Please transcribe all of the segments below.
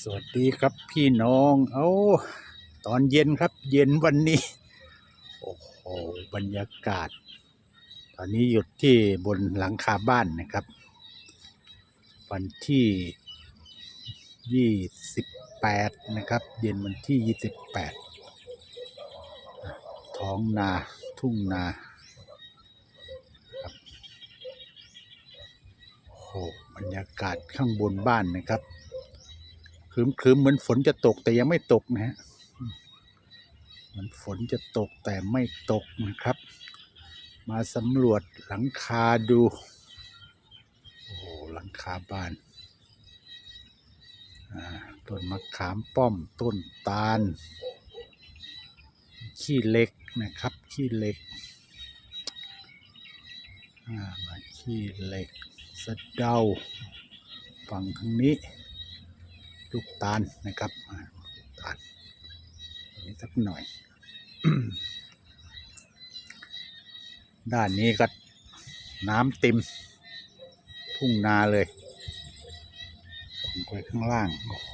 สวัสดีครับพี่น้อง เอาตอนเย็นครับ เย็นวันนี้ โอ้โห บรรยากาศ ตอนนี้หยุดที่บนหลังคาบ้านนะครับ วันที่ยี่สิบแปดนะครับ เย็นวันที่ยี่สิบแปดท้องนาทุ่งนาครับโอ้โหบรรยากาศข้างบนบ้านนะครับ ครึมครึมๆเหมือนฝนจะตกแต่ยังไม่ตกนะฮะมันฝนจะตกแต่ไม่ตกนะครับ มาสำรวจหลังคาดู โอ้หลังคาบ้านต้นมะขามป้อมต้นตาล ขี้เหล็กนะครับ ขี้เหล็กมาขี้เหล็กสะเดาฝั่งข้างนี้ ลูกตาลนะครับตาลนี้สักหน่อย ด้านนี้ก็น้ำเต็มทุ่งนาเลยส่องไปข้างล่าง โอ้โห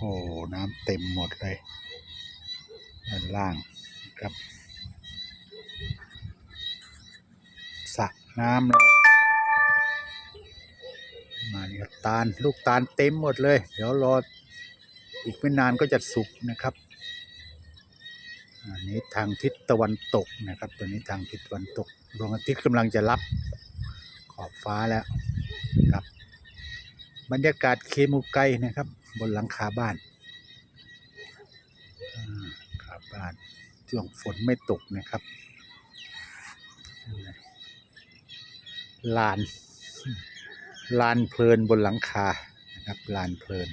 น้ำเต็มหมดเลย ด้านล่างนะครับสระน้ำเรามาเนี่ก็ตาล ลูกตาลเต็มหมดเลย เดี๋ยวรอ อีกไม่นานก็จะสุกนะครับอันนี้ทางทิศตะวันตกนะครับตัวนี้ทางทิศตะวันตกดวงอาทิตย์กำลังจะรับขอบฟ้าแล้วครับ บรรยากาศเคมูไกนะครับ บนหลังคาบ้านคาบ้านช่วงฝนไม่ตกนะครับลานลานเพลินบนหลังคานะครับลานเพลิน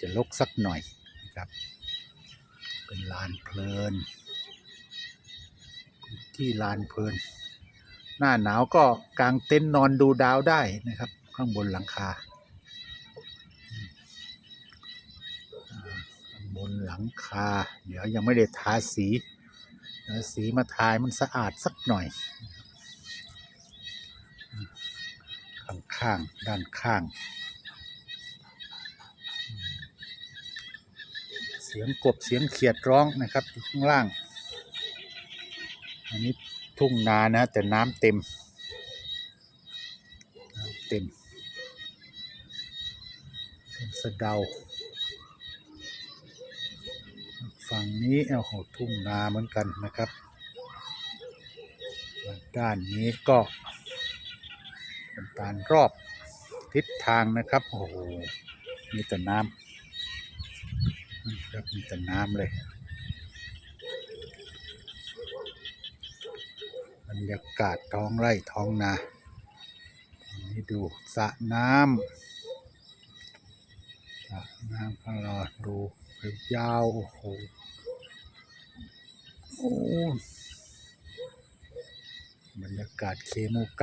จะลกสักหน่อยนะครับ เป็นลานเพลิน ที่ลานเพลิน หน้าหนาวก็กางเต็นท์นอนดูดาวได้นะครับ ข้างบนหลังคาบนหลังคา เดี๋ยวยังไม่ได้ทาสีสีมาทายมันสะอาดสักหน่อย ข้างข้างๆด้านข้าง สียงกบเสียงเขียดร้องนะครับอยู่ข้างล่าง อันนี้ทุ่งนานะแต่น้ำเต็มน้ำเต็มเป็นสะเดาฝั่งนี้โอ้โหทุ่งนาเหมือนกันนะครับ ด้านนี้ก็เป็นการรอบทิศทางนะครับ โอ้โหมีแต่น้ำ ครับมีแต่น้ำเลยบรรยากาศท้องไร่ท้องนานี่ดูสระน้ำสระน้ำของเราดูยาวโอ้โหโอ้บรรยากาศเคมูไก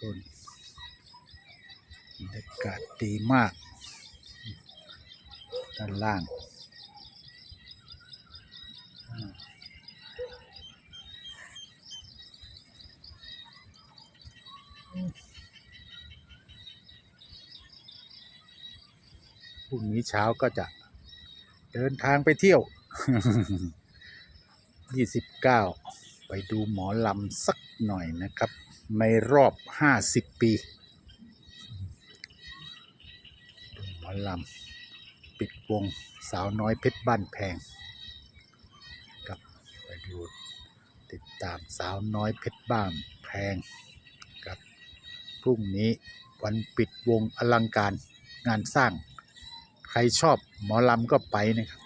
ต้นบรรยากาศดีมาก ด้านล่างพรุ่งนี้เช้าก็จะเดินทางไปเที่ยว 29 ไปดูหมอลำสักหน่อยนะครับ ในรอบ 50 ปี ดูหมอลำ ปิดวงสาวน้อยเพชรบ้านแพงกับไปดูติดตามสาวน้อยเพชรบ้านแพงกับพรุ่งนี้วันปิดวงอลังการงานสร้าง ใครชอบหมอลำก็ไปนะครับ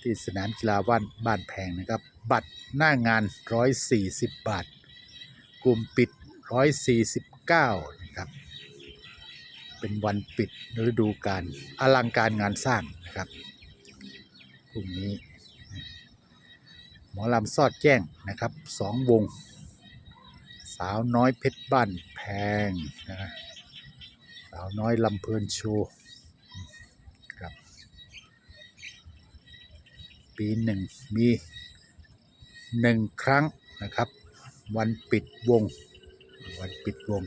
ที่สนามกีฬาบ้านบ้านแพงนะครับ บัตรหน้างาน 140 บาท กลุ่มปิด 149 นะครับ เป็นวันปิดฤดูกาลอลังการงานสร้างนะครับพรุ่งนี้ หมอลำซอดแจ้งนะครับสองวง สาวน้อยเพชรบ้านแพงนะสาวน้อยลำเพลินโชว์ครับ ปีหนึ่งมีหนึ่งครั้งนะครับ วันปิดวง วันปิดวง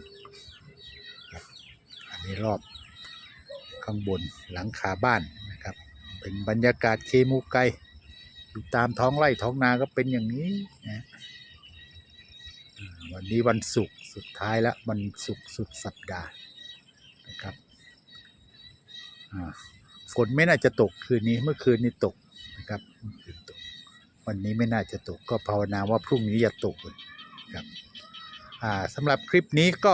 นนี้รอบข้างบนหลังคาบ้านนะครับ เป็นบรรยากาศเคมูไกอยู่ตามท้องไร่ท้องนาก็เป็นอย่างนี้นะวันนี้วันศุกร์สุดท้ายแล้ววันศุกร์สุดสัปดาห์นะครับฝนไม่น่าจะตกคืนนี้เมื่อคืนนี้ตกนะครับคืนตก วันนี้ไม่น่าจะตกก็ภาวนาว่าพรุ่งนี้อย่าตกเลยครับสำหรับคลิปนี้ก็